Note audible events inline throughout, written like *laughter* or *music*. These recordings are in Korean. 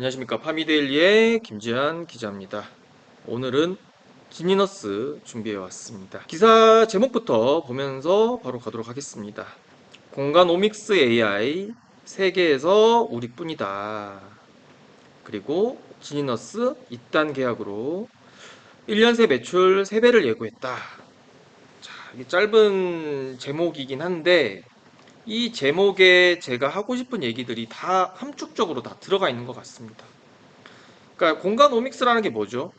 안녕하십니까 파미데일리의 김지한 기자입니다. 오늘은 지니너스 준비해 왔습니다. 기사 제목부터 보면서 바로 가도록 하겠습니다. 공간 오믹스 AI 세계에서 우리뿐이다. 그리고 지니너스 2단 계약으로 1년 새 매출 3배를 예고했다. 자, 이게 짧은 제목이긴 한데 이 제목에 제가 하고 싶은 얘기들이 다 함축적으로 다 들어가 있는 것 같습니다. 그러니까 공간 오믹스라는 게 뭐죠?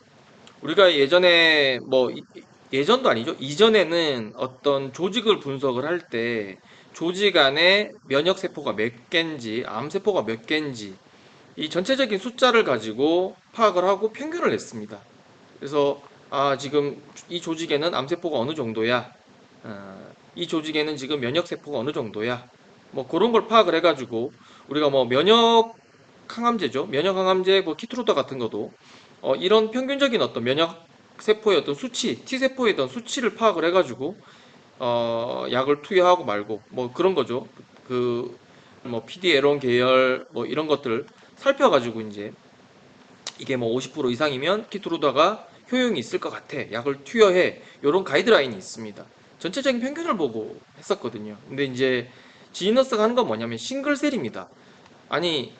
우리가 예전에 뭐 이- 예전도 아니죠. 이전에는 어떤 조직을 분석을 할 때 조직 안에 면역 세포가 몇 개인지, 암 세포가 몇 개인지 이 전체적인 숫자를 가지고 파악을 하고 평균을 냈습니다. 그래서 아 지금 이 조직에는 암 세포가 어느 정도야. 어, 이 조직에는 지금 면역 세포가 어느 정도야. 뭐 그런 걸 파악을 해가지고 우리가 뭐 면역 항암제죠. 면역 항암제 뭐 키트루다 같은 것도 어, 이런 평균적인 어떤 면역 세포의 어떤 수치, T 세포의 어떤 수치를 파악을 해가지고 어, 약을 투여하고 말고 뭐 그런 거죠. 그 뭐 PD-L1 계열 뭐 이런 것들 살펴가지고 이제 이게 뭐 50% 이상이면 키트루다가 효용이 있을 것 같아. 약을 투여해. 이런 가이드라인이 있습니다. 전체적인 평균을 보고 했었거든요. 근데 이제 지니너스가 하는 건 뭐냐면 싱글셀입니다. 아니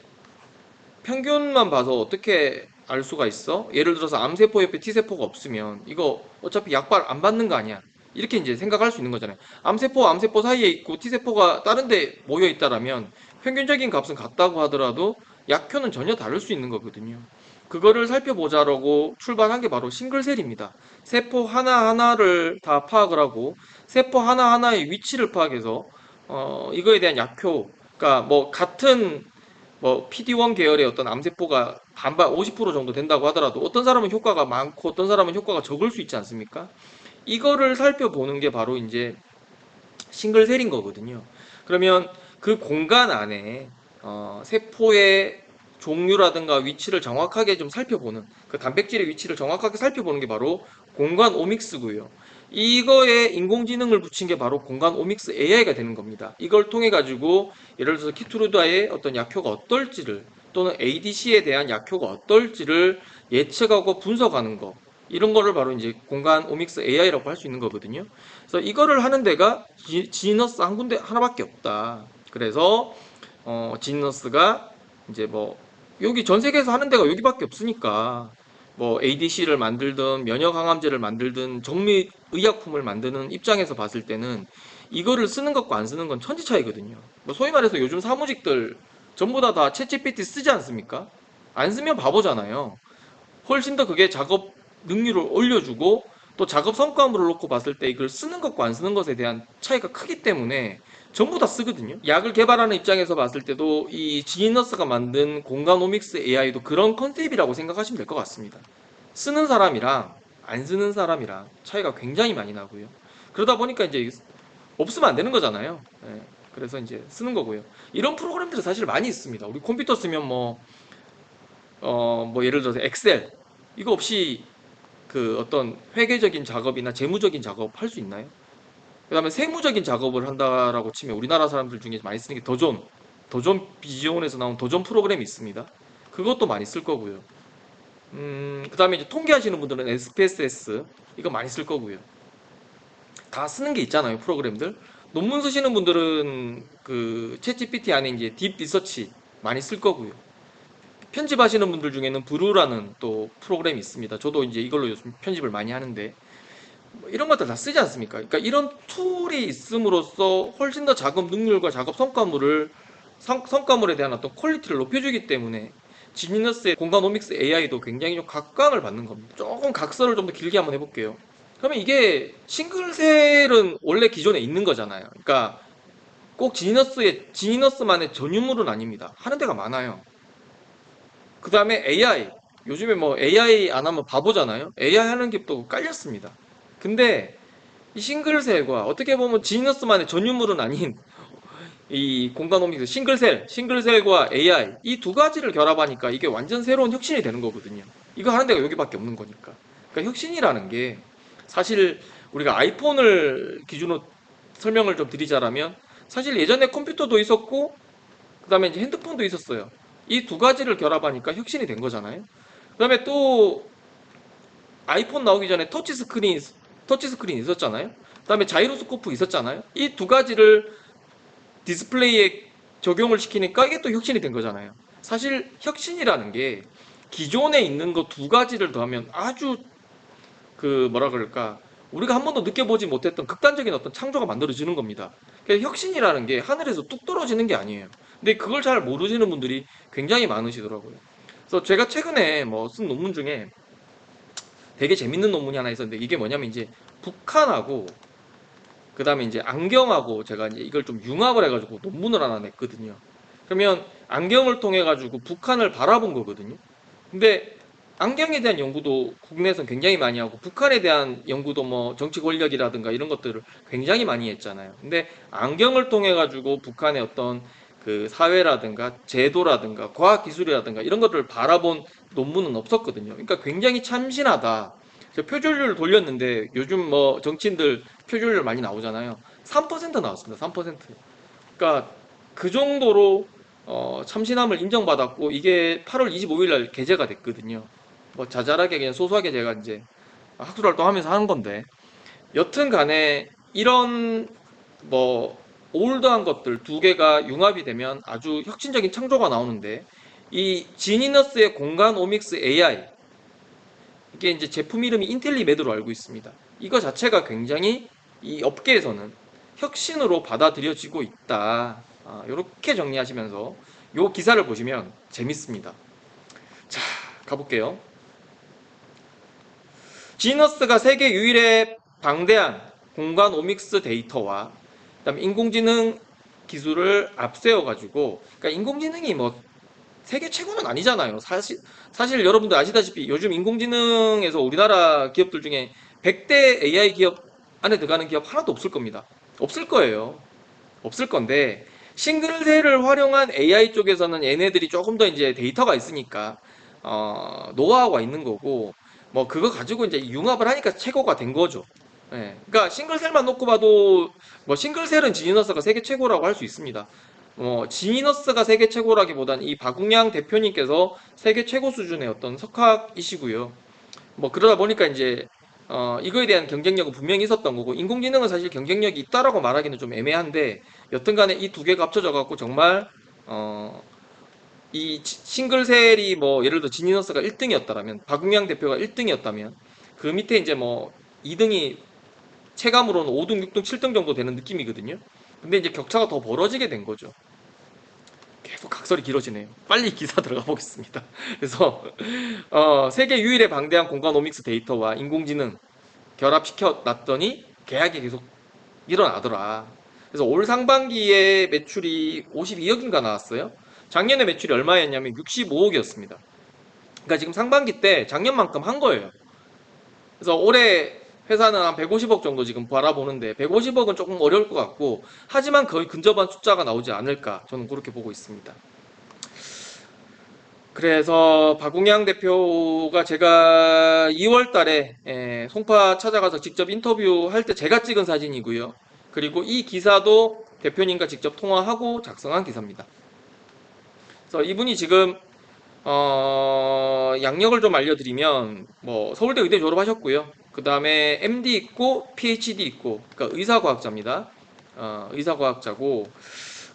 평균만 봐서 어떻게 알 수가 있어? 예를 들어서 암세포 옆에 T세포가 없으면 이거 어차피 약발 안 받는 거 아니야? 이렇게 이제 생각할 수 있는 거잖아요. 암세포와 암세포 사이에 있고 T세포가 다른 데 모여 있다라면 평균적인 값은 같다고 하더라도 약효는 전혀 다를 수 있는 거거든요. 그거를 살펴보자라고 출발한 게 바로 싱글셀입니다. 세포 하나하나를 다 파악을 하고 세포 하나하나의 위치를 파악해서 어, 이거에 대한 약효, 그러니까 뭐 같은 뭐 PD1 계열의 어떤 암세포가 반반 50% 정도 된다고 하더라도 어떤 사람은 효과가 많고 어떤 사람은 효과가 적을 수 있지 않습니까? 이거를 살펴보는 게 바로 이제 싱글셀인 거거든요. 그러면 그 공간 안에 어, 세포의 종류라든가 위치를 정확하게 좀 살펴보는 그 단백질의 위치를 정확하게 살펴보는 게 바로 공간 오믹스고요. 이거에 인공지능을 붙인 게 바로 공간 오믹스 AI가 되는 겁니다. 이걸 통해 가지고 예를 들어서 키트루다의 어떤 약효가 어떨지를 또는 ADC에 대한 약효가 어떨지를 예측하고 분석하는 거 이런 거를 바로 이제 공간 오믹스 AI라고 할 수 있는 거거든요. 그래서 이거를 하는 데가 지, 지너스 한 군데 하나밖에 없다. 그래서 어, 지너스가 이제 뭐 여기 전 세계에서 하는 데가 여기밖에 없으니까 뭐 ADC를 만들든 면역 항암제를 만들든 정밀 의약품을 만드는 입장에서 봤을 때는 이거를 쓰는 것과 안 쓰는 건 천지 차이거든요. 뭐 소위 말해서 요즘 사무직들 전부 다 다 챗GPT 쓰지 않습니까? 안 쓰면 바보잖아요. 훨씬 더 그게 작업 능률을 올려주고 또 작업 성과물을 놓고 봤을 때 이걸 쓰는 것과 안 쓰는 것에 대한 차이가 크기 때문에 전부 다 쓰거든요. 약을 개발하는 입장에서 봤을 때도 이 지니너스가 만든 공간 오믹스 AI도 그런 컨셉이라고 생각하시면 될 것 같습니다. 쓰는 사람이랑 안 쓰는 사람이랑 차이가 굉장히 많이 나고요. 그러다 보니까 이제 없으면 안 되는 거잖아요. 예, 그래서 이제 쓰는 거고요. 이런 프로그램들이 사실 많이 있습니다. 우리 컴퓨터 쓰면 뭐, 어, 뭐 예를 들어서 엑셀 이거 없이 그 어떤 회계적인 작업이나 재무적인 작업 할 수 있나요? 그다음에 세무적인 작업을 한다라고 치면 우리나라 사람들 중에 많이 쓰는 게 도전, 도전 비지온에서 나온 도전 프로그램이 있습니다. 그것도 많이 쓸 거고요. 음, 그다음에 이제 통계하시는 분들은 SPSS 이거 많이 쓸 거고요. 다 쓰는 게 있잖아요, 프로그램들. 논문 쓰시는 분들은 그 챗GPT 안에 이제 딥 리서치 많이 쓸 거고요. 편집하시는 분들 중에는 브루라는 또 프로그램이 있습니다. 저도 이제 이걸로 요즘 편집을 많이 하는데 뭐 이런 것들 다 쓰지 않습니까? 그러니까 이런 툴이 있음으로써 훨씬 더 작업 능률과 작업 성과물을 성, 성과물에 대한 어떤 퀄리티를 높여주기 때문에 지니너스의 공간 오믹스 AI도 굉장히 좀 각광을 받는 겁니다. 조금 각설을 좀더 길게 한번 해볼게요. 그러면 이게 싱글셀은 원래 기존에 있는 거잖아요. 그러니까 꼭 지니너스의 지니너스만의 전유물은 아닙니다. 하는 데가 많아요. 그 다음에 AI. 요즘에 뭐 AI 안 하면 바보잖아요. AI 하는 게 또 깔렸습니다. 근데 이 싱글셀과 어떻게 보면 지니너스만의 전유물은 아닌 이 공간 오믹스 싱글셀, 싱글셀과 AI 이 두 가지를 결합하니까 이게 완전 새로운 혁신이 되는 거거든요. 이거 하는 데가 여기밖에 없는 거니까. 그러니까 혁신이라는 게 사실 우리가 아이폰을 기준으로 설명을 좀 드리자라면 사실 예전에 컴퓨터도 있었고 그다음에 이제 핸드폰도 있었어요. 이 두 가지를 결합하니까 혁신이 된 거잖아요. 그다음에 또 아이폰 나오기 전에 터치 스크린 터치 스크린 있었잖아요. 그 다음에 자이로스코프 있었잖아요. 이 두 가지를 디스플레이에 적용을 시키니까 이게 또 혁신이 된 거잖아요. 사실 혁신이라는 게 기존에 있는 거 두 가지를 더하면 아주 그 뭐라 그럴까 우리가 한 번도 느껴보지 못했던 극단적인 어떤 창조가 만들어지는 겁니다. 그래서 혁신이라는 게 하늘에서 뚝 떨어지는 게 아니에요. 근데 그걸 잘 모르시는 분들이 굉장히 많으시더라고요. 그래서 제가 최근에 뭐 쓴 논문 중에 되게 재밌는 논문이 하나 있었는데 이게 뭐냐면 이제 북한하고 그 다음에 이제 안경하고 제가 이제 이걸 좀 융합을 해가지고 논문을 하나 냈거든요. 그러면 안경을 통해 가지고 북한을 바라본 거거든요. 근데 안경에 대한 연구도 국내에서 굉장히 많이 하고 북한에 대한 연구도 뭐 정치 권력이라든가 이런 것들을 굉장히 많이 했잖아요. 근데 안경을 통해 가지고 북한의 어떤 그 사회라든가 제도라든가 과학 기술이라든가 이런 것들을 바라본 논문은 없었거든요. 그러니까 굉장히 참신하다. 저 표준율 돌렸는데 요즘 뭐 정치인들 표준율 많이 나오잖아요. 3% 나왔습니다. 3%. 그러니까 그 정도로 어, 참신함을 인정받았고 이게 8월 25일 날 게재가 됐거든요. 뭐 자잘하게 그냥 소소하게 제가 이제 학술 활동하면서 하는 건데 여튼 간에 이런 뭐 올드한 것들 두 개가 융합이 되면 아주 혁신적인 창조가 나오는데 이 지니너스의 공간 오믹스 AI 이게 이제 제품 이름이 인텔리메드로 알고 있습니다. 이거 자체가 굉장히 이 업계에서는 혁신으로 받아들여지고 있다. 아, 이렇게 정리하시면서 요 기사를 보시면 재밌습니다. 자, 가볼게요. 지너스가 세계 유일의 방대한 공간 오믹스 데이터와 그다음에 인공지능 기술을 앞세워 가지고 그러니까 인공지능이 뭐 세계 최고는 아니잖아요. 사실 사실 여러분들 아시다시피 요즘 인공지능에서 우리나라 기업들 중에 100대 AI 기업 안에 들어가는 기업 하나도 없을 겁니다. 없을 거예요. 없을 건데 싱글셀을 활용한 AI 쪽에서는 얘네들이 조금 더 이제 데이터가 있으니까 어, 노하우가 있는 거고 뭐 그거 가지고 이제 융합을 하니까 최고가 된 거죠. 예. 그러니까 싱글셀만 놓고 봐도 뭐 싱글셀은 지니너스가 세계 최고라고 할 수 있습니다. 어, 지니너스가 세계 최고라기보단 이 박웅양 대표님께서 세계 최고 수준의 어떤 석학이시고요. 뭐 그러다 보니까 이제 어, 이거에 대한 경쟁력은 분명히 있었던 거고 인공지능은 사실 경쟁력이 있다라고 말하기는 좀 애매한데 여튼간에 이 두 개가 합쳐져 갖고 정말 어, 이 지- 싱글셀이 뭐 예를 들어 지니너스가 1등이었다라면 박웅양 대표가 1등이었다면 그 밑에 이제 뭐 2등이 체감으로는 5등, 6등, 7등 정도 되는 느낌이거든요. 근데 이제 격차가 더 벌어지게 된 거죠. 계속 각설이 길어지네요. 빨리 기사 *laughs* 들어가 보겠습니다. 그래서 어, 세계 유일의 방대한 공간 오믹스 데이터와 인공지능 결합시켜 놨더니 계약이 계속 일어나더라. 그래서 올 상반기에 매출이 52억인가 나왔어요. 작년에 매출이 얼마였냐면 65억이었습니다. 그러니까 지금 상반기 때 작년만큼 한 거예요. 그래서 올해 회사는 한 150억 정도 지금 바라보는데 150억은 조금 어려울 것 같고 하지만 거의 근접한 숫자가 나오지 않을까 저는 그렇게 보고 있습니다. 그래서 박웅양 대표가 제가 2월 달에 에, 송파 찾아가서 직접 인터뷰할 때 제가 찍은 사진이고요. 그리고 이 기사도 대표님과 직접 통화하고 작성한 기사입니다. 그래서 이분이 지금 어, 양력을 좀 알려드리면 뭐 서울대 의대 졸업하셨고요. 그 다음에 MD 있고 PhD 있고 그러니까 의사과학자입니다. 어, 의사과학자고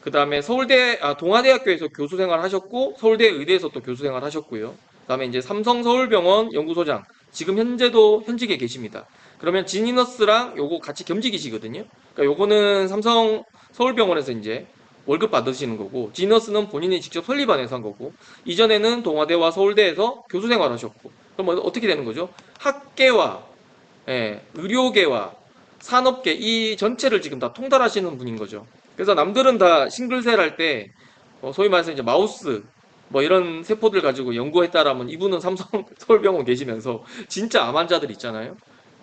그 다음에 서울대 아, 동아대학교에서 교수 생활 하셨고 서울대 의대에서 또 교수 생활 하셨고요. 그 다음에 이제 삼성 서울병원 연구소장 지금 현재도 현직에 계십니다. 그러면 지니너스랑 요거 같이 겸직이시거든요. 그러니까 요거는 삼성 서울병원에서 이제 월급 받으시는 거고 지너스는 본인이 직접 설립 안에서 한 거고 이전에는 동아대와 서울대에서 교수 생활하셨고 그럼 어떻게 되는 거죠? 학계와 예, 의료계와 산업계 이 전체를 지금 다 통달하시는 분인 거죠. 그래서 남들은 다 싱글셀 할때 어, 소위 말해서 이제 마우스 뭐 이런 세포들 가지고 연구했다라면 이분은 삼성 *laughs* 서울병원 계시면서 진짜 암 환자들 있잖아요.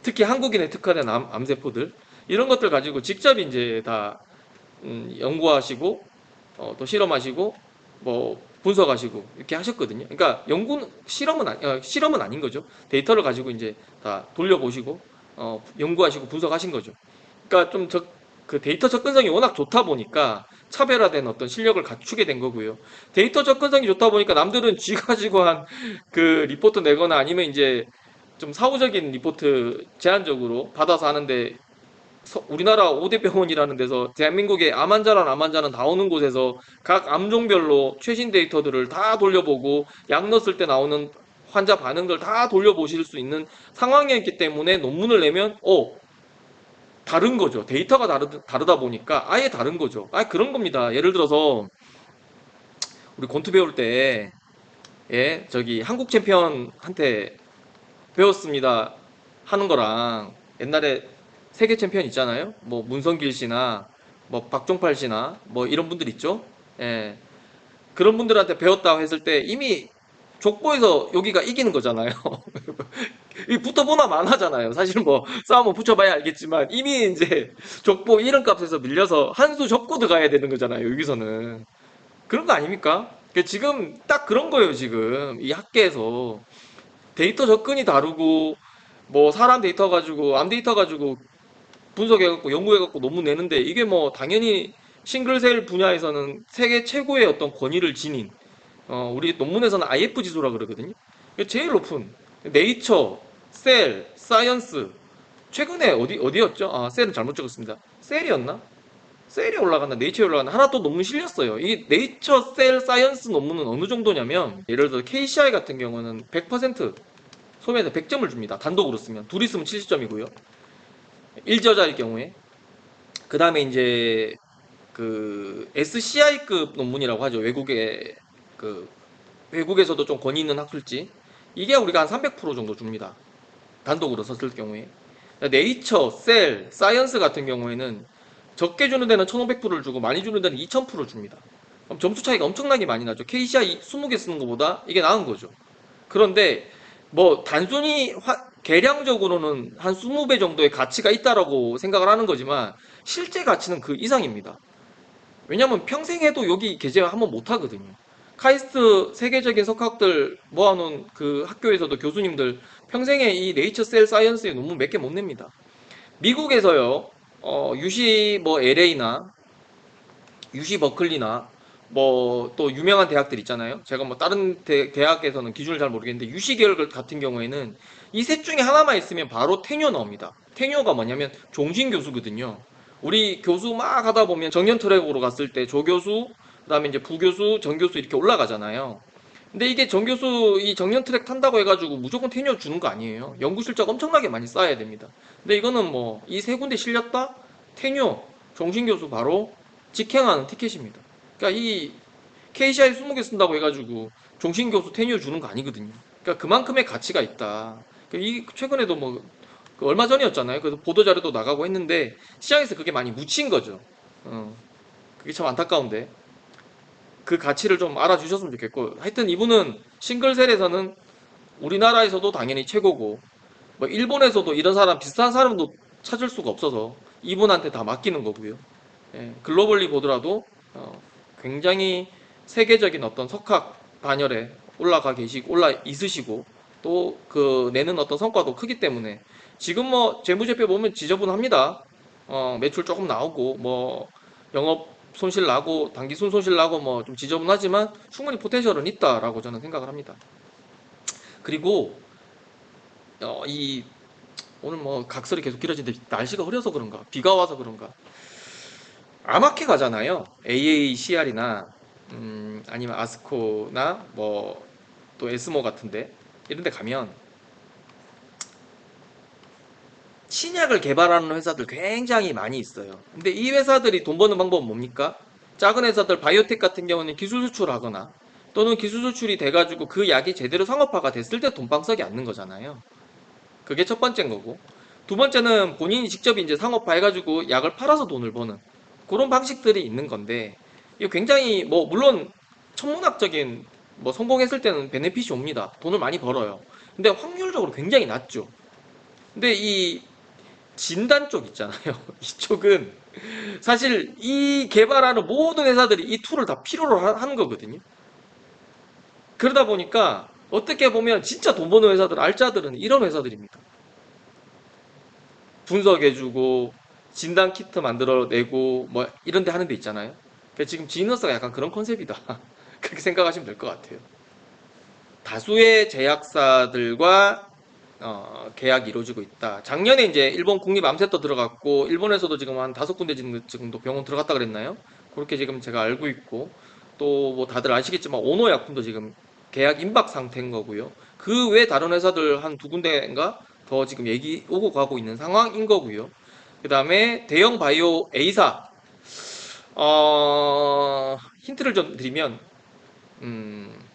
특히 한국인에 특화된 암, 암세포들 이런 것들 가지고 직접 이제 다 음, 연구하시고 어, 또 실험하시고 뭐 분석하시고 이렇게 하셨거든요. 그러니까 연구는 실험은 어, 실험은 아닌 거죠. 데이터를 가지고 이제 다 돌려보시고 어, 연구하시고 분석하신 거죠. 그러니까 좀그 데이터 접근성이 워낙 좋다 보니까 차별화된 어떤 실력을 갖추게 된 거고요. 데이터 접근성이 좋다 보니까 남들은 쥐 가지고 한 그 리포트 내거나 아니면 이제 좀 사후적인 리포트 제한적으로 받아서 하는데 서- 우리나라 5대 병원이라는 데서 대한민국의 암 환자란 암 환자는 다 오는 곳에서 각 암종별로 최신 데이터들을 다 돌려보고 약 넣었을 때 나오는 환자 반응들 다 돌려보실 수 있는 상황이었기 때문에 논문을 내면 어 다른 거죠. 데이터가 다르, 다르다 보니까 아예 다른 거죠. 아 그런 겁니다. 예를 들어서 우리 권투 배울 때 예, 저기 한국 챔피언한테 배웠습니다 하는 거랑 옛날에 세계 챔피언 있잖아요. 뭐 문성길 씨나 뭐 박종팔 씨나 뭐 이런 분들 있죠. 예. 그런 분들한테 배웠다고 했을 때 이미 족보에서 여기가 이기는 거잖아요. *laughs* 이 붙어보나 만하잖아요. 사실 뭐 싸움은 붙여봐야 알겠지만 이미 이제 족보 이런 값에서 밀려서 한 수 접고 들어가야 되는 거잖아요. 여기서는 그런 거 아닙니까? 그 지금 딱 그런 거예요. 지금 이 학계에서 데이터 접근이 다르고 뭐 사람 데이터 가지고 암 데이터 가지고 분석해갖고 연구해갖고 논문 내는데 이게 뭐 당연히 싱글셀 분야에서는 세계 최고의 어떤 권위를 지닌 어, 우리 논문에서는 IF 지수라 그러거든요. 제일 높은 네이처, 셀, 사이언스 최근에 어디 어디였죠? 아 셀은 잘못 적었습니다. 셀이었나? 셀이 올라갔나 네이처에 올라갔나 하나 또 논문 실렸어요. 이 네이처, 셀, 사이언스 논문은 어느 정도냐면 예를 들어 KCI 같은 경우는 100% 소매에서 100점을 줍니다. 단독으로 쓰면 둘이 쓰면 70점이고요. 1저자일 경우에 그 다음에 이제 그 SCI급 논문이라고 하죠. 외국에 그 외국에서도 좀 권위 있는 학술지 이게 우리가 한 300% 정도 줍니다. 단독으로 썼을 경우에 네이처, 셀, 사이언스 같은 경우에는 적게 주는 데는 1500%를 주고 많이 주는 데는 2000% 줍니다. 그럼 점수 차이가 엄청나게 많이 나죠. KCI 20개 쓰는 것보다 이게 나은 거죠. 그런데 뭐 단순히 화- 계량적으로는 한 20배 정도의 가치가 있다라고 생각을 하는 거지만 실제 가치는 그 이상입니다. 왜냐면 평생 해도 여기 계제 한번 못 하거든요. 카이스트 세계적인 석학들 모아놓은 그 학교에서도 교수님들 평생에 이 네이처 셀 사이언스의 논문 몇 개 못 냅니다. 미국에서요, 어, UC 뭐 LA나 UC 버클리나 뭐 또 유명한 대학들 있잖아요. 제가 뭐 다른 대, 대학에서는 기준을 잘 모르겠는데 UC 계열 같은 경우에는 이 셋 중에 하나만 있으면 바로 테뉴어 나옵니다. 테뉴어가 뭐냐면 종신 교수거든요. 우리 교수 막 하다 보면 정년 트랙으로 갔을 때 조교수, 그다음에 이제 부교수, 정교수 이렇게 올라가잖아요. 근데 이게 정교수 이 정년 트랙 탄다고 해가지고 무조건 테뉴어 주는 거 아니에요. 연구 실적 엄청나게 많이 쌓아야 됩니다. 근데 이거는 뭐 이 세 군데 실렸다 테뉴어 종신 교수 바로 직행하는 티켓입니다. 그러니까 이 KCI 20개 쓴다고 해가지고 종신 교수 테뉴어 주는 거 아니거든요. 그러니까 그만큼의 가치가 있다. 그이 최근에도 뭐그 얼마 전이었잖아요. 그래서 보도 자료도 나가고 했는데 시장에서 그게 많이 묻힌 거죠. 어, 그게 참 안타까운데 그 가치를 좀 알아주셨으면 좋겠고 하여튼 이분은 싱글셀에서는 우리나라에서도 당연히 최고고 뭐 일본에서도 이런 사람 비슷한 사람도 찾을 수가 없어서 이분한테 다 맡기는 거고요. 예, 글로벌리 보더라도 어, 굉장히 세계적인 어떤 석학 반열에 올라가 계시고 올라 있으시고 또 그 내는 어떤 성과도 크기 때문에 지금 뭐 재무제표 보면 지저분합니다. 어, 매출 조금 나오고 뭐 영업 손실 나고 단기 순 손실 나고 뭐 좀 지저분하지만 충분히 포텐셜은 있다라고 저는 생각을 합니다. 그리고 어, 이 오늘 뭐 각설이 계속 길어지는데 날씨가 흐려서 그런가 비가 와서 그런가 아마케 가잖아요. AACR이나 음, 아니면 아스코나 뭐 또 에스모 같은데 이런 데 가면 신약을 개발하는 회사들 굉장히 많이 있어요. 근데 이 회사들이 돈 버는 방법은 뭡니까? 작은 회사들 바이오텍 같은 경우는 기술 수출하거나 또는 기술 수출이 돼가지고 그 약이 제대로 상업화가 됐을 때 돈방석이 앉는 거잖아요. 그게 첫 번째인 거고. 두 번째는 본인이 직접 이제 상업화 해가지고 약을 팔아서 돈을 버는 그런 방식들이 있는 건데, 이거 굉장히 뭐, 물론 천문학적인 뭐 성공했을 때는 베네핏이 옵니다. 돈을 많이 벌어요. 근데 확률적으로 굉장히 낮죠. 근데 이 진단 쪽 있잖아요. *laughs* 이쪽은 사실 이 개발하는 모든 회사들이 이 툴을 다 필요로 하- 하는 거거든요. 그러다 보니까 어떻게 보면 진짜 돈 버는 회사들, 알짜들은 이런 회사들입니다. 분석해주고 진단 키트 만들어내고 뭐 이런 데 하는 데 있잖아요. 그러니까 지금 지니너스가 약간 그런 컨셉이다. *laughs* 그렇게 생각하시면 될 것 같아요. 다수의 제약사들과 어, 계약이 이루어지고 있다. 작년에 이제 일본 국립 암센터 들어갔고 일본에서도 지금 한 다섯 군데 지금도 병원 들어갔다 그랬나요? 그렇게 지금 제가 알고 있고 또 뭐 다들 아시겠지만 오노 약품도 지금 계약 임박 상태인 거고요. 그 외 다른 회사들 한 두 군데인가 더 지금 얘기 오고 가고 있는 상황인 거고요. 그 다음에 대형 바이오 A사 어, 힌트를 좀 드리면 음,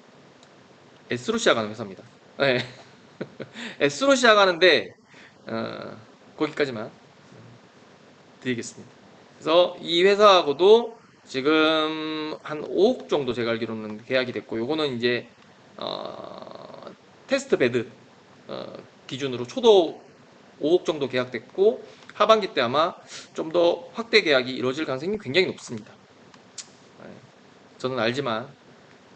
S로 시작하는 회사입니다. 네. *laughs* S로 시작하는데 어, 거기까지만 드리겠습니다. 그래서 이 회사하고도 지금 한 5억 정도 제가 알기로는 계약이 됐고 요거는 이제 어, 테스트 베드 어, 기준으로 초도 5억 정도 계약됐고 하반기 때 아마 좀 더 확대 계약이 이루어질 가능성이 굉장히 높습니다. 네. 저는 알지만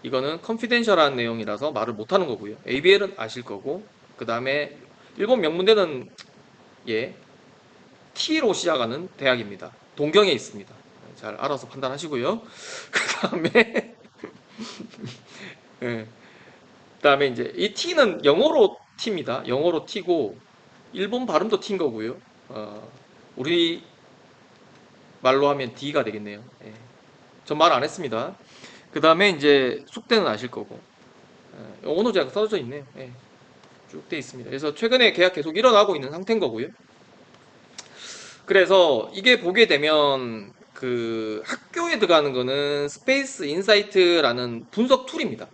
이거는 컨피덴셜한 내용이라서 말을 못 하는 거고요. ABL은 아실 거고 그 다음에 일본 명문대는 예 T로 시작하는 대학입니다. 동경에 있습니다. 잘 알아서 판단하시고요. *laughs* 그 다음에 예. 그다음에 이제 이 T는 영어로 T입니다. 영어로 T고 일본 발음도 T인 거고요. 어, 우리 말로 하면 D가 되겠네요. 예. 전말 안 했습니다. 그 다음에 이제 숙대는 아실 거고 예, 언어 제약 써져 있네요. 예. 쭉돼 있습니다. 그래서 최근에 계약 계속 일어나고 있는 상태인 거고요. 그래서 이게 보게 되면 그 학교에 들어가는 거는 스페이스 인사이트라는 분석 툴입니다.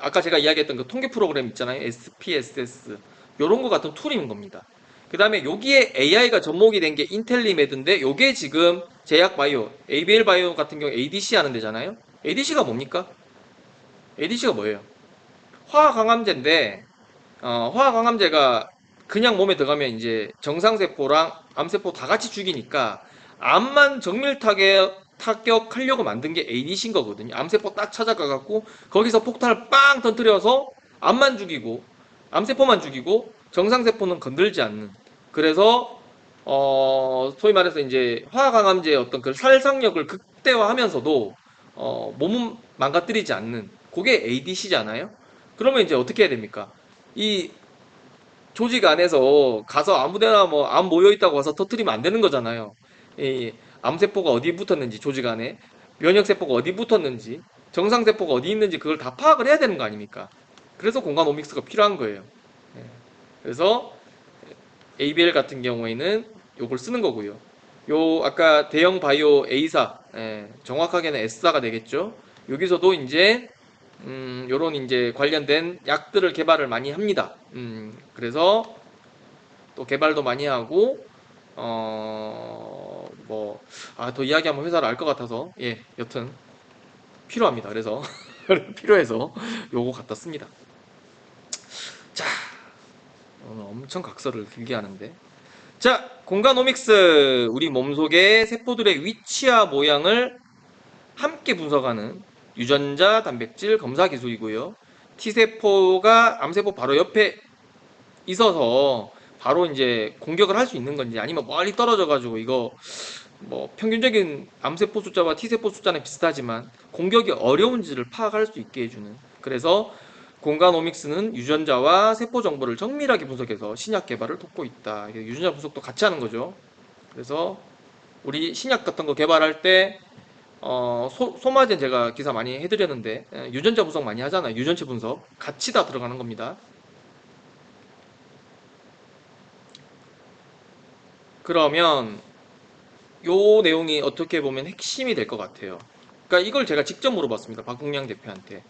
아까 제가 이야기했던 그 통계 프로그램 있잖아요. SPSS. 요런 거 같은 툴인 겁니다. 그 다음에 여기에 AI가 접목이 된 게 인텔리메드인데 요게 지금 제약 바이오, ABL 바이오 같은 경우 ADC 하는 데잖아요. ADC가 뭡니까? ADC가 뭐예요? 화학항암제인데 어, 화학항암제가 그냥 몸에 들어가면 이제 정상세포랑 암세포 다 같이 죽이니까 암만 정밀 타격, 타격하려고 만든 게 ADC인 거거든요. 암세포 딱 찾아가갖고 거기서 폭탄을 빵 터뜨려서 암만 죽이고 암세포만 죽이고 정상세포는 건들지 않는 그래서 어, 소위 말해서 이제 화학항암제의 어떤 그 살상력을 극대화하면서도 어, 몸은 망가뜨리지 않는 그게 ADC잖아요. 그러면 이제 어떻게 해야 됩니까? 이 조직 안에서 가서 아무데나 뭐 암 모여 있다고 가서 터트리면 안 되는 거잖아요. 이 암세포가 어디 붙었는지 조직 안에 면역세포가 어디 붙었는지 정상세포가 어디 있는지 그걸 다 파악을 해야 되는 거 아닙니까? 그래서 공간 오믹스가 필요한 거예요. 예. 그래서 ABL 같은 경우에는 요걸 쓰는 거고요. 요 아까 대형 바이오 A사 예, 정확하게는 S사가 되겠죠. 여기서도 이제 음, 요런 이제 관련된 약들을 개발을 많이 합니다. 음, 그래서 또 개발도 많이 하고 어, 뭐, 아, 더 이야기하면 회사를 알 것 같아서, 예, 여튼, 필요합니다. 그래서, *laughs* 필요해서 요거 갖다 씁니다. 자, 오늘 엄청 각서를 길게 하는데. 자, 공간 오믹스. 우리 몸속의 세포들의 위치와 모양을 함께 분석하는 유전자 단백질 검사 기술이고요. T세포가 암세포 바로 옆에 있어서 바로 이제 공격을 할 수 있는 건지 아니면 멀리 떨어져 가지고 이거 뭐 평균적인 암세포 숫자와 T세포 숫자는 비슷하지만 공격이 어려운지를 파악할 수 있게 해주는 그래서 공간 오믹스는 유전자와 세포 정보를 정밀하게 분석해서 신약 개발을 돕고 있다. 유전자 분석도 같이 하는 거죠. 그래서 우리 신약 같은 거 개발할 때 어, 소, 소마젠 제가 기사 많이 해드렸는데 예, 유전자 분석 많이 하잖아요. 유전체 분석 같이 다 들어가는 겁니다. 그러면 요 내용이 어떻게 보면 핵심이 될 것 같아요. 그러니까 이걸 제가 직접 물어봤습니다. 박국량 대표한테.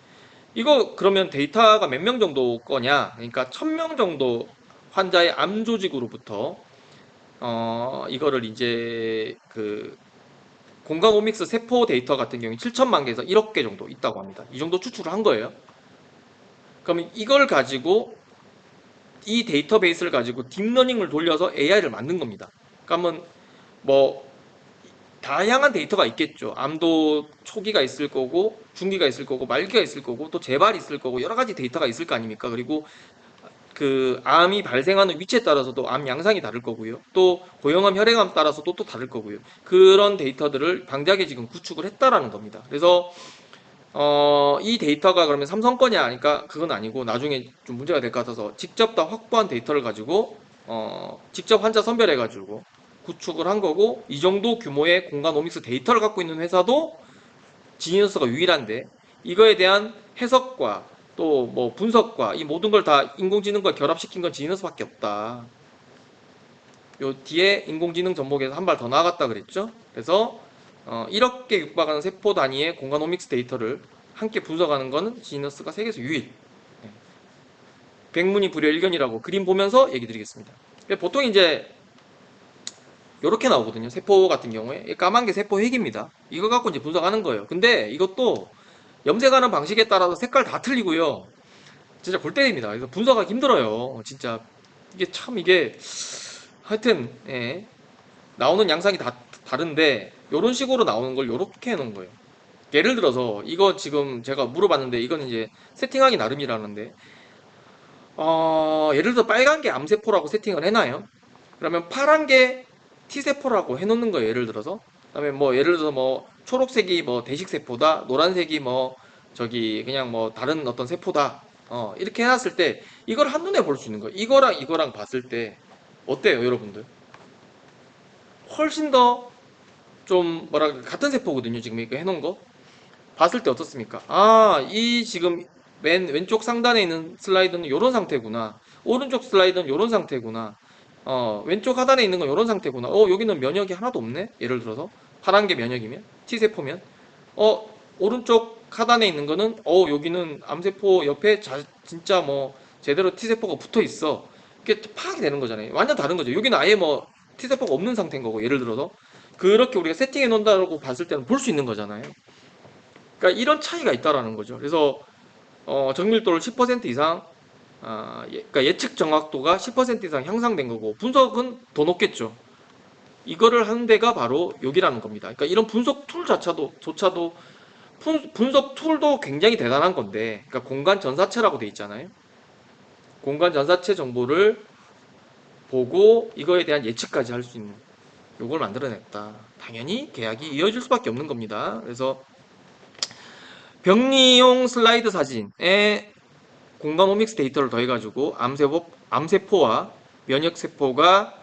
이거 그러면 데이터가 몇 명 정도 거냐? 그러니까 1000명 정도 환자의 암 조직으로부터 어 이거를 이제 그 공간 오믹스 세포 데이터 같은 경우에 7천만 개에서 1억 개 정도 있다고 합니다. 이 정도 추출을 한 거예요. 그러면 이걸 가지고 이 데이터베이스를 가지고 딥러닝을 돌려서 AI를 만든 겁니다. 그러면 뭐 다양한 데이터가 있겠죠. 암도 초기가 있을 거고 중기가 있을 거고 말기가 있을 거고 또 재발이 있을 거고 여러 가지 데이터가 있을 거 아닙니까? 그리고 그 암이 발생하는 위치에 따라서도 암 양상이 다를 거고요. 또 고형암, 혈액암 따라서도 또 다를 거고요. 그런 데이터들을 방대하게 지금 구축을 했다라는 겁니다. 그래서 어, 이 데이터가 그러면 삼성 거냐 하니까 그건 아니고 나중에 좀 문제가 될 것 같아서 직접 다 확보한 데이터를 가지고 어, 직접 환자 선별해 가지고 구축을 한 거고 이 정도 규모의 공간 오믹스 데이터를 갖고 있는 회사도 지니어스가 유일한데 이거에 대한 해석과 또 뭐 분석과 이 모든 걸 다 인공지능과 결합시킨 건 지니어스밖에 없다. 요 뒤에 인공지능 전복에서 한 발 더 나아갔다 그랬죠. 그래서 어, 1억 개 육박하는 세포 단위의 공간 오믹스 데이터를 함께 분석하는 거는 지니어스가 세계에서 유일. 네. 백문이 불여 일견이라고 그림 보면서 얘기 드리겠습니다. 보통 이제 이렇게 나오거든요. 세포 같은 경우에 이 까만 게 세포 핵입니다. 이거 갖고 이제 분석하는 거예요. 근데 이것도 염색하는 방식에 따라서 색깔 다 틀리고요. 진짜 골 때립니다. 그래서 분석하기 힘들어요. 진짜 이게 참 이게 하여튼 예. 나오는 양상이 다 다른데 이런 식으로 나오는 걸 이렇게 해놓은 거예요. 예를 들어서 이거 지금 제가 물어봤는데 이건 이제 세팅하기 나름이라는데 어, 예를 들어 빨간 게 암세포라고 세팅을 해놔요. 그러면 파란 게 T세포라고 해놓는 거예요. 예를 들어서. 그다음에 뭐 예를 들어서 뭐 초록색이 뭐 대식세포다, 노란색이 뭐 저기 그냥 뭐 다른 어떤 세포다. 어, 이렇게 해놨을 때 이걸 한눈에 볼 수 있는 거예요. 이거랑 이거랑 봤을 때 어때요, 여러분들? 훨씬 더 좀 뭐라 같은 세포거든요. 지금 이거 해놓은 거. 봤을 때 어떻습니까? 아, 이 지금 맨 왼쪽 상단에 있는 슬라이드는 이런 상태구나. 오른쪽 슬라이드는 이런 상태구나. 어, 왼쪽 하단에 있는 건 이런 상태구나. 어, 여기는 면역이 하나도 없네. 예를 들어서 파란 게 면역이면 T세포면 어, 오른쪽 하단에 있는 거는 어, 여기는 암세포 옆에 자, 진짜 뭐 제대로 T세포가 붙어 있어. 이게 파악이 되는 거잖아요. 완전 다른 거죠. 여기는 아예 뭐 T세포가 없는 상태인 거고 예를 들어서 그렇게 우리가 세팅해 놓는다고 봤을 때는 볼 수 있는 거잖아요. 그러니까 이런 차이가 있다라는 거죠. 그래서 어, 정밀도를 10% 이상 아, 예, 그러니까 예측 정확도가 10% 이상 향상된 거고 분석은 더 높겠죠. 이거를 하는 데가 바로 여기라는 겁니다. 그러니까 이런 분석 툴 자체도 조차도 분, 분석 툴도 굉장히 대단한 건데, 그러니까 공간 전사체라고 돼 있잖아요. 공간 전사체 정보를 보고 이거에 대한 예측까지 할 수 있는 요걸 만들어냈다. 당연히 계약이 이어질 수밖에 없는 겁니다. 그래서 병리용 슬라이드 사진에 공간 오믹스 데이터를 더해가지고 암세포, 암세포와 면역세포가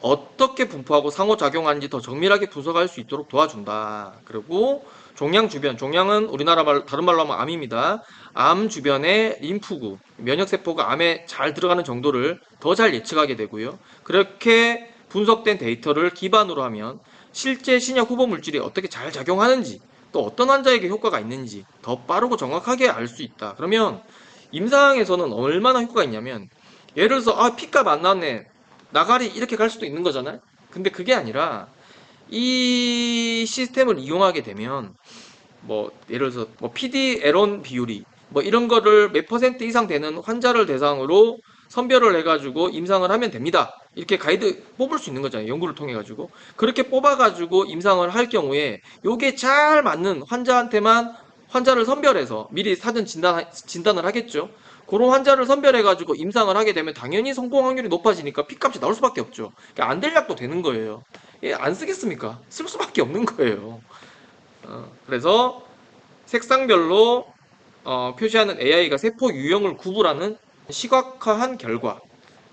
어떻게 분포하고 상호작용하는지 더 정밀하게 분석할 수 있도록 도와준다. 그리고 종양 주변, 종양은 우리나라 말, 다른 말로 하면 암입니다. 암 주변의 림프구, 면역세포가 암에 잘 들어가는 정도를 더 잘 예측하게 되고요. 그렇게 분석된 데이터를 기반으로 하면 실제 신약 후보 물질이 어떻게 잘 작용하는지 또 어떤 환자에게 효과가 있는지 더 빠르고 정확하게 알 수 있다. 그러면 임상에서는 얼마나 효과가 있냐면 예를 들어서 아 피값 안 나왔네 나가리 이렇게 갈 수도 있는 거잖아요. 근데 그게 아니라 이 시스템을 이용하게 되면 뭐 예를 들어서 뭐 PD 에론 비율이 뭐 이런 거를 몇 퍼센트 이상 되는 환자를 대상으로 선별을 해가지고 임상을 하면 됩니다. 이렇게 가이드 뽑을 수 있는 거잖아요. 연구를 통해 가지고 그렇게 뽑아가지고 임상을 할 경우에 요게 잘 맞는 환자한테만 환자를 선별해서 미리 사전 진단 진단을 하겠죠. 그런 환자를 선별해가지고 임상을 하게 되면 당연히 성공 확률이 높아지니까 피값이 나올 수밖에 없죠. 그러니까 안 될 약도 되는 거예요. 예, 안 쓰겠습니까? 쓸 수밖에 없는 거예요. 어, 그래서 색상별로 어, 표시하는 AI가 세포 유형을 구분하는 시각화한 결과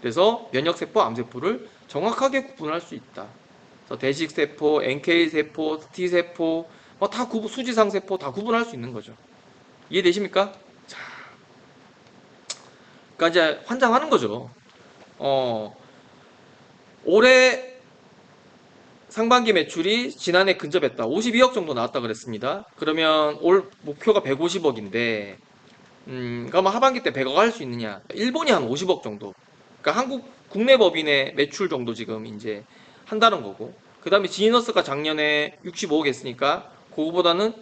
그래서 면역세포, 암세포를 정확하게 구분할 수 있다. 대식세포, NK세포, T세포 뭐 다 구분, 수지상세포 다 구분할 수 있는 거죠. 이해되십니까? 자, 그러니까 이제 환장하는 거죠. 어, 올해 상반기 매출이 지난해 근접했다. 52억 정도 나왔다 그랬습니다. 그러면 올 목표가 150억인데, 음, 그러면 하반기 때 100억 할 수 있느냐? 일본이 한 50억 정도. 그러니까 한국 국내 법인의 매출 정도 지금 이제 한다는 거고. 그 다음에 지니너스가 작년에 65억 했으니까, 그거보다는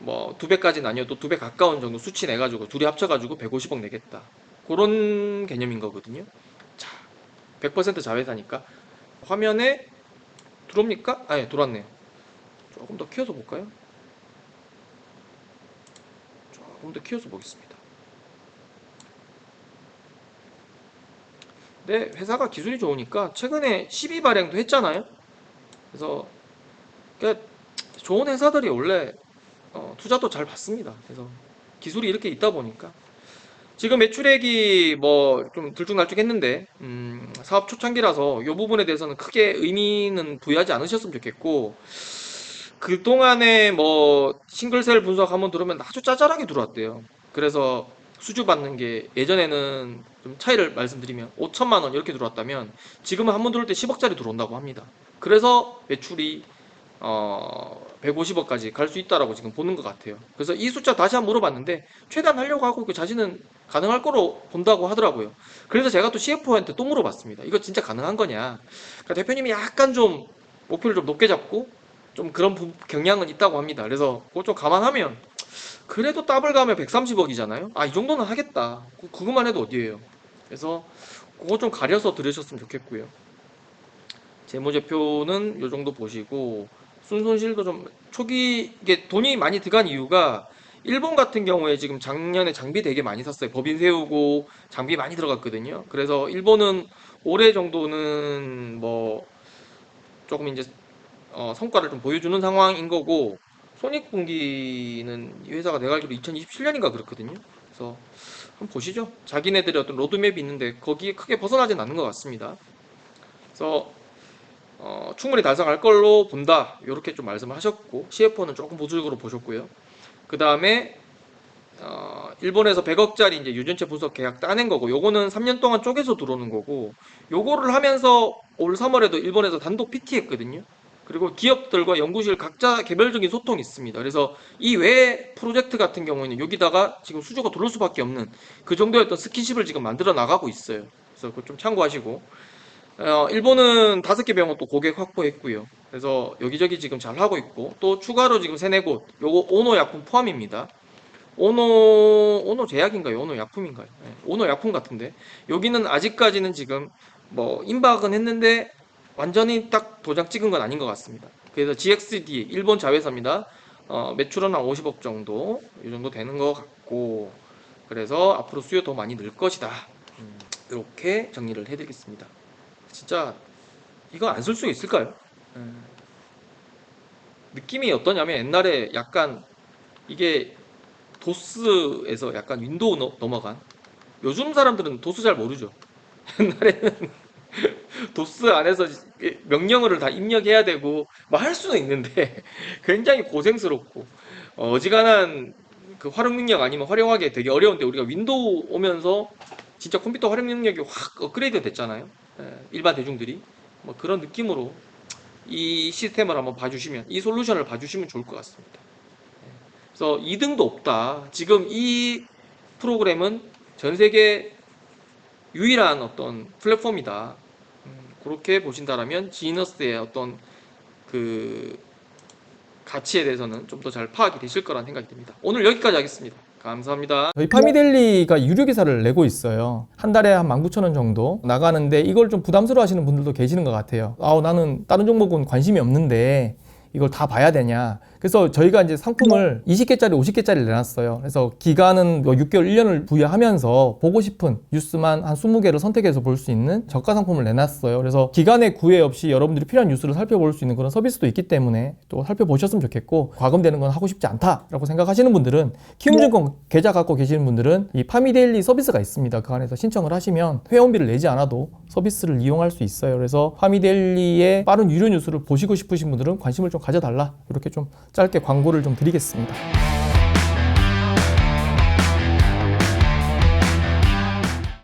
뭐 두 배까지는 아니어도 두 배 가까운 정도 수치 내가지고 둘이 합쳐가지고 150억 내겠다. 그런 개념인 거거든요. 자, 100% 자회사니까. 화면에 들어옵니까? 아, 예, 들어왔네요. 조금 더 키워서 볼까요? 조금 더 키워서 보겠습니다. 근데 회사가 기술이 좋으니까 최근에 12 발행도 했잖아요. 그래서 그러니까 좋은 회사들이 원래 어, 투자도 잘 받습니다. 그래서 기술이 이렇게 있다 보니까 지금 매출액이 뭐 좀 들쭉날쭉했는데 음, 사업 초창기라서 이 부분에 대해서는 크게 의미는 부여하지 않으셨으면 좋겠고 그 동안에 뭐 싱글셀 분석 한번 들으면 아주 짜잘하게 들어왔대요. 그래서 수주 받는 게 예전에는 좀 차이를 말씀드리면 5천만 원 이렇게 들어왔다면 지금은 한 번 들어올 때 10억짜리 들어온다고 합니다. 그래서 매출이 어 150억까지 갈 수 있다라고 지금 보는 것 같아요. 그래서 이 숫자 다시 한번 물어봤는데 최대한 하려고 하고 그 자신은 가능할 거로 본다고 하더라고요. 그래서 제가 또 CFO한테 또 물어봤습니다. 이거 진짜 가능한 거냐? 그러니까 대표님이 약간 좀 목표를 좀 높게 잡고 좀 그런 부- 경향은 있다고 합니다. 그래서 그거 좀 감안하면 그래도 더블 가면 130억이잖아요. 아, 이 정도는 하겠다. 그- 그것만 해도 어디예요. 그래서 그거 좀 가려서 들으셨으면 좋겠고요. 재무제표는 이 정도 보시고 순손실도 좀 초기 이게 돈이 많이 들어간 이유가 일본 같은 경우에 지금 작년에 장비 되게 많이 샀어요. 법인 세우고 장비 많이 들어갔거든요. 그래서 일본은 올해 정도는 뭐 조금 이제 어, 성과를 좀 보여주는 상황인 거고 손익분기는 이 회사가 내가 알기로 2027년인가 그렇거든요. 그래서 한번 보시죠. 자기네들의 어떤 로드맵이 있는데 거기에 크게 벗어나진 않는 것 같습니다. 그래서 어, 충분히 달성할 걸로 본다. 이렇게 좀 말씀을 하셨고 CFO는 조금 보수적으로 보셨고요. 그 다음에 어, 일본에서 100억짜리 이제 유전체 분석 계약 따낸 거고 요거는 3년 동안 쪼개서 들어오는 거고 요거를 하면서 올 3월에도 일본에서 단독 PT 했거든요. 그리고 기업들과 연구실 각자 개별적인 소통이 있습니다. 그래서 이 외 프로젝트 같은 경우에는 여기다가 지금 수주가 들어올 수밖에 없는 그 정도의 어떤 스킨십을 지금 만들어 나가고 있어요. 그래서 그거 좀 참고하시고 어, 일본은 다섯 개 병원 또 고객 확보했고요. 그래서 여기저기 지금 잘 하고 있고 또 추가로 지금 세네 곳 요거 오노 약품 포함입니다. 오노 오노 제약인가요? 오노 약품인가요? 네, 오노 약품 같은데 여기는 아직까지는 지금 뭐 임박은 했는데 완전히 딱 도장 찍은 건 아닌 것 같습니다. 그래서 GXD 일본 자회사입니다. 어, 매출은 한 50억 정도 이 정도 되는 것 같고 그래서 앞으로 수요 더 많이 늘 것이다. 음, 이렇게 정리를 해드리겠습니다. 진짜 이거 안 쓸 수 있을까요? 음. 느낌이 어떠냐면 옛날에 약간 이게 도스에서 약간 윈도우 넘- 넘어간 요즘 사람들은 도스 잘 모르죠. *laughs* 옛날에는 *laughs* 도스 안에서 명령어를 다 입력해야 되고 뭐 할 수는 있는데 *laughs* 굉장히 고생스럽고 어, 어지간한 그 활용 능력 아니면 활용하기 되게 어려운데 우리가 윈도우 오면서 진짜 컴퓨터 활용 능력이 확 업그레이드 됐잖아요. 예, 일반 대중들이 뭐 그런 느낌으로 이 시스템을 한번 봐주시면 이 솔루션을 봐주시면 좋을 것 같습니다. 예, 그래서 2등도 없다. 지금 이 프로그램은 전 세계 유일한 어떤 플랫폼이다. 음, 그렇게 보신다라면 지너스의 어떤 그 가치에 대해서는 좀 더 잘 파악이 되실 거란 생각이 듭니다. 오늘 여기까지 하겠습니다. 감사합니다. 저희 파미델리가 유료 기사를 내고 있어요. 한 달에 한 19,000원 정도 나가는데 이걸 좀 부담스러워 하시는 분들도 계시는 것 같아요. 아우, 나는 다른 종목은 관심이 없는데 이걸 다 봐야 되냐. 그래서 저희가 이제 상품을 20개짜리, 50개짜리 내놨어요. 그래서 기간은 뭐 6개월, 1년을 부여하면서 보고 싶은 뉴스만 한 20개를 선택해서 볼 수 있는 저가 상품을 내놨어요. 그래서 기간의 구애 없이 여러분들이 필요한 뉴스를 살펴볼 수 있는 그런 서비스도 있기 때문에 또 살펴보셨으면 좋겠고 과금되는 건 하고 싶지 않다라고 생각하시는 분들은 키움증권 계좌 갖고 계시는 분들은 이 파미데일리 서비스가 있습니다. 그 안에서 신청을 하시면 회원비를 내지 않아도 서비스를 이용할 수 있어요. 그래서 파미데일리의 빠른 유료 뉴스를 보시고 싶으신 분들은 관심을 좀 가져달라 이렇게 좀 짧게 광고를 좀 드리겠습니다.